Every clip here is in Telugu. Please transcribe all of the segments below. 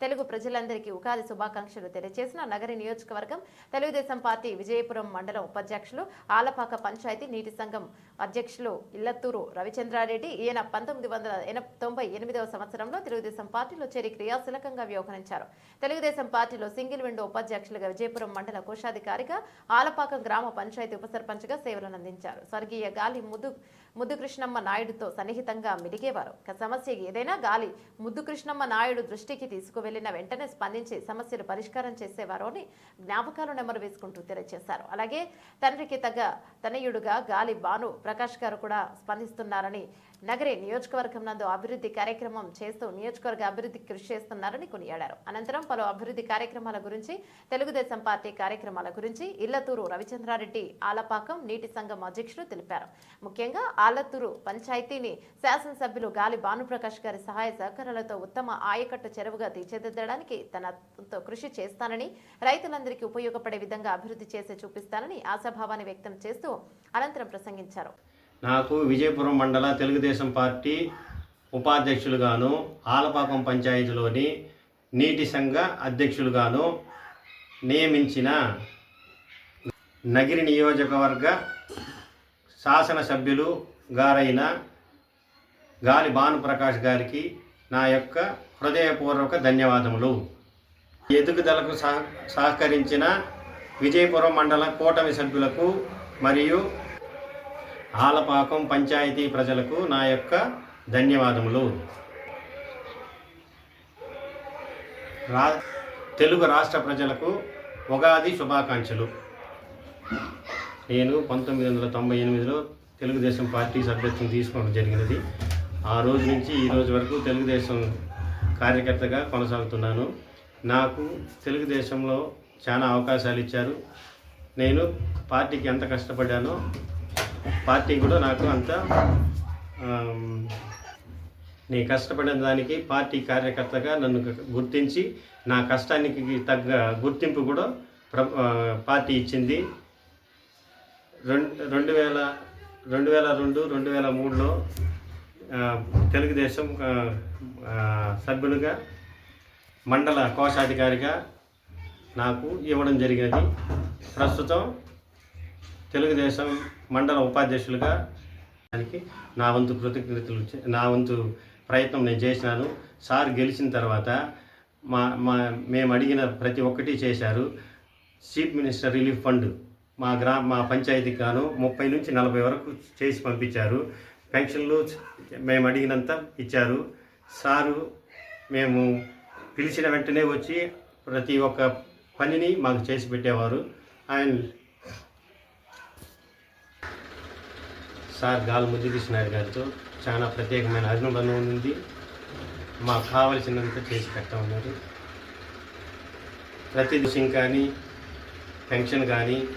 తెలుగు ప్రజలందరికీ ఉగాది శుభాకాంక్షలు తెలియజేసిన నగరి నియోజకవర్గం తెలుగుదేశం పార్టీ విజయపురం మండలం ఉపాధ్యక్షులు ఆలపాక పంచాయతీ నీటి సంఘం అధ్యక్షులు ఇల్లత్తూరు రవిచంద్రారెడ్డి. ఈయన పంతొమ్మిది వందల తొంభై ఎనిమిదవ సంవత్సరంలో తెలుగుదేశం పార్టీలో చేరి క్రియాశీలకంగా వ్యవహరించారు. తెలుగుదేశం పార్టీలో సింగిల్ విండో ఉపాధ్యక్షులుగా విజయపురం మండల కోశాధికారిగా ఆలపాక గ్రామ పంచాయతీ ఉప సర్పంచ్గా సేవలను అందించారు స్వర్గీయ గాలి ముద్దు ముద్దుకృష్ణమ్మ నాయుడుతో సన్నిహితంగా మిలిగేవారు. సమస్య ఏదైనా గాలి ముద్దుకృష్ణమ్మ నాయుడు దృష్టికి వెళ్ళిన వెంటనే స్పందించి సమస్యలు పరిష్కారం చేసేవారు అని జ్ఞాపకాలు నెమరు వేసుకుంటూ తెలియజేశారు అలాగే తండ్రికి తగ్గ తనయుడుగా గాలి భాను ప్రకాష్ గారు కూడా స్పందిస్తున్నారని నగరి నియోజకవర్గం నందు అభివృద్ధి కార్యక్రమం చేస్తూ నియోజకవర్గ అభివృద్ధి కృషి చేస్తున్నారని కొనియాడారు. అనంతరం పలు అభివృద్ధి కార్యక్రమాల గురించి తెలుగుదేశం పార్టీ కార్యక్రమాల గురించి ఇల్లతూరు రవిచంద్రారెడ్డి ఆలపాకం నీటి సంఘం అధ్యక్షులు తెలిపారు. ముఖ్యంగా ఆలతూరు పంచాయతీని శాసనసభ్యులు గాలి భానుప్రకాష్ గారి సహాయ సహకారాలతో ఉత్తమ ఆయకట్టు చెరువుగా తీర్చిదిద్దడానికి తనతో కృషి చేస్తానని రైతులందరికీ ఉపయోగపడే విధంగా అభివృద్ధి చేసి చూపిస్తానని ఆశాభావాన్ని వ్యక్తం చేస్తూ అనంతరం ప్రసంగించారు. నాకు విజయపురం మండల తెలుగుదేశం పార్టీ ఉపాధ్యక్షులుగాను ఆలపాకం పంచాయతీలోని నీటి సంఘ అధ్యక్షులుగాను నియమించిన నగిరి నియోజకవర్గ శాసనసభ్యులు గారైన గాలి భానుప్రకాష్ గారికి నా యొక్క హృదయపూర్వక ధన్యవాదములు. ఎదుగుదలకు సహ సహకరించిన విజయపురం మండల కూటమి సభ్యులకు మరియు ఆలపాకం పంచాయతీ ప్రజలకు నా యొక్క ధన్యవాదములు. రా తెలుగు రాష్ట్ర ప్రజలకు ఉగాది శుభాకాంక్షలు. నేను పంతొమ్మిది వందల తొంభై ఎనిమిదిలో తెలుగుదేశం పార్టీ సభ్యత్వం తీసుకోవడం జరిగినది. ఆ రోజు నుంచి ఈ రోజు వరకు తెలుగుదేశం కార్యకర్తగా కొనసాగుతున్నాను. నాకు తెలుగుదేశంలో చాలా అవకాశాలు ఇచ్చారు. నేను పార్టీకి ఎంత కష్టపడ్డానో పార్టీ కూడా నాకు అంత నేను నీ కష్టపడిన దానికి పార్టీ కార్యకర్తగా నన్ను గుర్తించి నా కష్టానికి తగ్గ గుర్తింపు కూడా ప్ర పార్టీ ఇచ్చింది. రెండు రెండు వేల రెండు వేల రెండు రెండు వేల మూడులో తెలుగుదేశం సభ్యులుగా మండల కోశాధికారిగా నాకు ఇవ్వడం జరిగినది. ప్రస్తుతం తెలుగుదేశం మండల ఉపాధ్యక్షులుగా దానికి నా వంతు కృతజ్ఞతలు నా వంతు ప్రయత్నం నేను చేసినాను. సార్ గెలిచిన తర్వాత మా మా మేము అడిగిన ప్రతి ఒక్కటి చేశారు. చీఫ్ మినిస్టర్ రిలీఫ్ ఫండ్ మా గ్రామ మా పంచాయతీకి గాను ముప్పై నుంచి నలభై వరకు చేసి పంపించారు. పెన్షన్లు మేము అడిగినంత ఇచ్చారు. సారు మేము పిలిచిన వెంటనే వచ్చి ప్రతి ఒక్క పనిని మాకు చేసి పెట్టేవారు. ఆయన సార్ గాలి ముద్దుకృష్ణ నాయుడు గారితో. చాలా ప్రత్యేకమైన అభినందన ఉంది. మాకు కావలసినంత చేసి పెట్టా ఉన్నారు. ప్రతి విషయం కానీ పెన్షన్ కానీ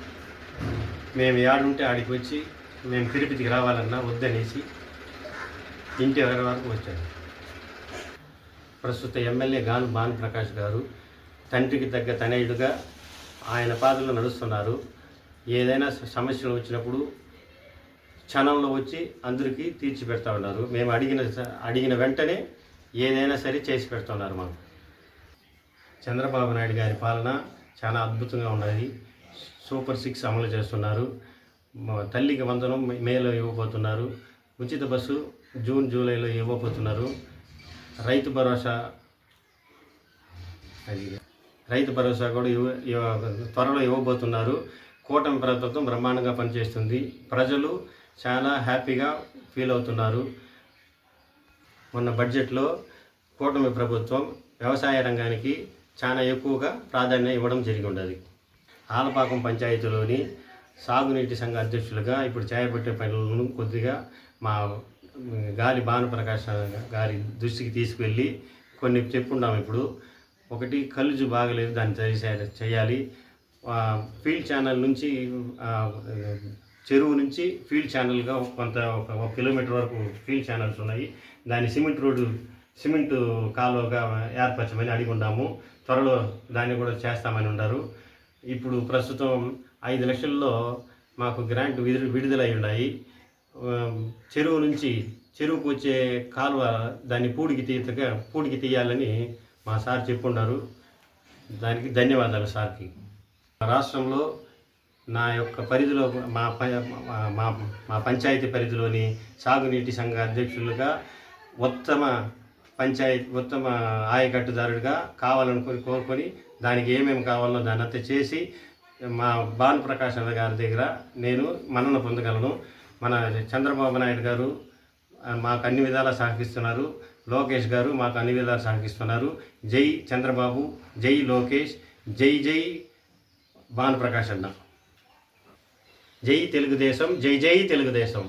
మేము ఏడుంటే ఆడికి వచ్చి మేము తిరుపతికి రావాలన్నా వద్దనేసి ఇంటి దగ్గర వరకు వచ్చారు ప్రస్తుత ఎమ్మెల్యే గాను భాను ప్రకాష్ గారు తండ్రికి తగ్గ తనయుడుగా ఆయన పాదలు నడుస్తున్నారు. ఏదైనా సమస్యలు వచ్చినప్పుడు క్షణంలో వచ్చి అందరికీ తీర్చి పెడతా ఉన్నారు. మేము అడిగిన అడిగిన వెంటనే ఏదైనా సరే చేసి పెడుతున్నారు మాకు. చంద్రబాబు నాయుడు గారి పాలన చాలా అద్భుతంగా ఉన్నది. సూపర్ సిక్స్ అమలు చేస్తున్నారు. తల్లికి వందనం మే- మేలో ఇవ్వబోతున్నారు. ఉచిత బస్సు జూన్ జూలైలో ఇవ్వబోతున్నారు. రైతు భరోసా అది రైతు భరోసా కూడా ఇవ్వ- త్వరలో ఇవ్వబోతున్నారు. కూటమి ప్రభుత్వం బ్రహ్మాండంగా పనిచేస్తుంది. ప్రజలు చాలా హ్యాపీగా ఫీల్ అవుతున్నారు. మొన్న బడ్జెట్లో కూటమి ప్రభుత్వం వ్యవసాయ రంగానికి చాలా ఎక్కువగా ప్రాధాన్యం ఇవ్వడం జరిగి ఉన్నది ఆలపాకం పంచాయతీలోని సాగునీటి సంఘ అధ్యక్షులుగా ఇప్పుడు చేయబట్టే పనులను కొద్దిగా మా గాలి భానుప్రకాశ గారి దృష్టికి తీసుకువెళ్ళి కొన్ని చెప్పున్నాం ఇప్పుడు. ఒకటి కలుజు బాగలేదు దాన్ని సరి చేయాలి. ఫీల్డ్ ఛానల్ నుంచి చెరువు నుంచి ఫీల్డ్ ఛానల్గా కొంత ఒక ఒక కిలోమీటర్ వరకు ఫీల్డ్ ఛానల్స్ ఉన్నాయి. దాన్ని సిమెంట్ రోడ్డు సిమెంట్ కాలువగా ఏర్పరచమని అడిగి ఉన్నాము త్వరలో దాన్ని కూడా చేస్తామని ఉన్నారు ఇప్పుడు ప్రస్తుతం ఐదు లక్షల్లో మాకు గ్రాంట్ విడుదల విడుదలై ఉన్నాయి. చెరువు నుంచి చెరువుకు వచ్చే కాలువ దాన్ని పూడికి తీయగా పూడికి తీయాలని మా సార్ చెప్పుండారు. దానికి ధన్యవాదాలు సార్కి. రాష్ట్రంలో నా యొక్క పరిధిలో మా ప- మా- మా పంచాయతీ పరిధిలోని సాగునీటి సంఘ అధ్యక్షులుగా ఉత్తమ పంచాయతీ ఉత్తమ ఆయకట్టుదారుడిగా కావాలనుకొని కోరుకొని దానికి ఏమేమి కావాలో దాన్ని అంతా చేసి మా భాను ప్రకాష్ అన్న గారి దగ్గర నేను మన్నన పొందగలను. మన చంద్రబాబు నాయుడు గారు మాకు అన్ని విధాలా సహకరిస్తున్నారు. లోకేష్ గారు మాకు అన్ని విధాలా సహకరిస్తున్నారు. జై చంద్రబాబు జై లోకేష్ జై జై భానుప్రకాష్ అన్న. జై తెలుగుదేశం జై జై తెలుగుదేశం.